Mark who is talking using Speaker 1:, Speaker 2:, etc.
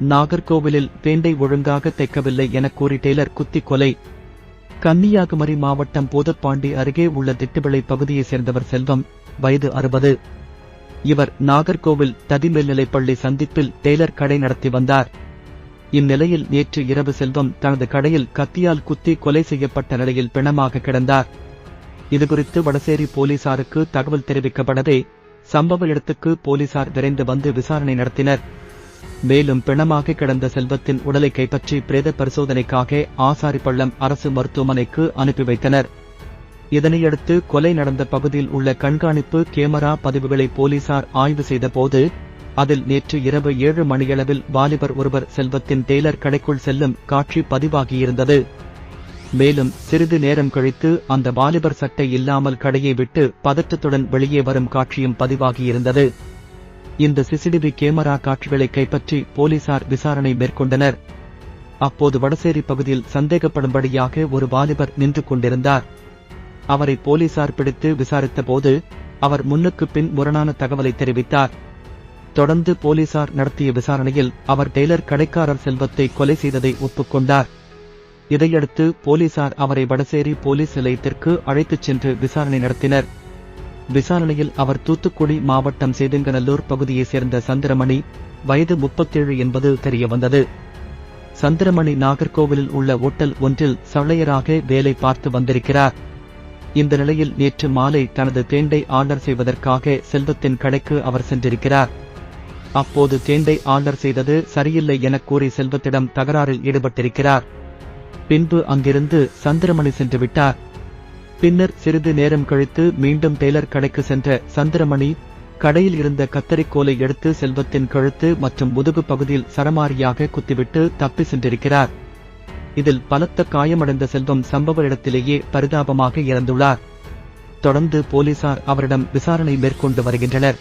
Speaker 1: நாகர்கோவிலில் பேண்டை ஒழுங்காக தைக்கவில்லை என கூறி டெய்லர் குத்தி கொலை. கன்னியாகுமரி மாவட்டம் போதப்பாண்டி அருகே உள்ள திட்டுவிளை பகுதியைச் சேர்ந்தவர் செல்வம் வயது அறுபது. இவர் நாகர்கோவில் ததிமேல்நிலைப்பள்ளி சந்திப்பில் டெய்லர் கடை நடத்தி வந்தார். இந்நிலையில் நேற்று இரவு செல்வம் தனது கடையில் கத்தியால் குத்தி கொலை செய்யப்பட்ட நிலையில் பிணமாக கிடந்தார். இதுகுறித்து வடசேரி போலீசாருக்கு தகவல் தெரிவிக்கப்படவே சம்பவ இடத்துக்கு போலீசார் விரைந்து வந்து விசாரணை நடத்தினர். மேலும் பிணமாக கிடந்த செல்வத்தின் உடலை கைப்பற்றி பிரேத பரிசோதனைக்காக ஆசாரிப்பள்ளம் அரசு மருத்துவமனைக்கு அனுப்பி வைத்தனர். இதனையடுத்து கொலை நடந்த பகுதியில் உள்ள கண்காணிப்பு கேமரா பதிவுகளை போலீசார் ஆய்வு செய்தபோது அதில் நேற்று இரவு ஏழு மணியளவில் வாலிபர் ஒருவர் செல்வத்தின் டெய்லர் கடைக்குள் செல்லும் காட்சி பதிவாகியிருந்தது. மேலும் சிறிது நேரம் கழித்து அந்த வாலிபர் சட்டை இல்லாமல் கடையை விட்டு பதற்றத்துடன் வெளியே வரும் காட்சியும் பதிவாகியிருந்தது. இந்த சிசிடிவி கேமரா காட்சிகளை கைப்பற்றி போலீசார் விசாரணை மேற்கொண்டனர். அப்போது வடசேரி பகுதியில் சந்தேகப்படும்படியாக ஒரு வாலிபர் நின்று கொண்டிருந்தார். அவரை போலீசார் பிடித்து விசாரித்தபோது அவர் முன்னுக்கு பின் முரணான தகவலை தெரிவித்தார். தொடர்ந்து போலீசார் நடத்திய விசாரணையில் அவர் டெய்லர் கடைக்காரர் செல்வத்தை கொலை செய்ததை ஒப்புக்கொண்டார். இதையடுத்து போலீசார் அவரை வடசேரி போலீஸ் நிலையத்திற்கு அழைத்துச் சென்று விசாரணை நடத்தினர். விசாரணையில் அவர் தூத்துக்குடி மாவட்டம் சேதுங்கநல்லூர் பகுதியைச் சேர்ந்த சந்திரமணி வயது முப்பத்தேழு என்பது தெரியவந்தது. சந்திரமணி நாகர்கோவிலில் உள்ள ஓட்டல் ஒன்றில் சளையராக வேலை பார்த்து வந்திருக்கிறார். இந்த நிலையில் நேற்று மாலை தனது தேண்டை ஆர்டர் செய்வதற்காக செல்வத்தின் கடைக்கு அவர் சென்றிருக்கிறார். அப்போது தேண்டை ஆர்டர் செய்தது சரியில்லை என கூறி செல்வத்திடம் தகராறில் ஈடுபட்டிருக்கிறார். பின்பு அங்கிருந்து சந்திரமணி சென்று விட்டார். பின்னர் சிறிது நேரம் கழித்து மீண்டும் டெய்லர் கடைக்கு சென்ற சந்திரமணி கடையில் இருந்த கத்தரிக்கோலை எடுத்து செல்வத்தின் கழுத்து மற்றும் முதுகு பகுதியில் சரமாரியாக குத்திவிட்டு தப்பி சென்றிருக்கிறார். இதில் பலத்த காயமடைந்த செல்வம் சம்பவ இடத்திலேயே பரிதாபமாக இறந்துள்ளார். தொடர்ந்து போலீசார் அவரிடம் விசாரணை மேற்கொண்டு வருகின்றனர்.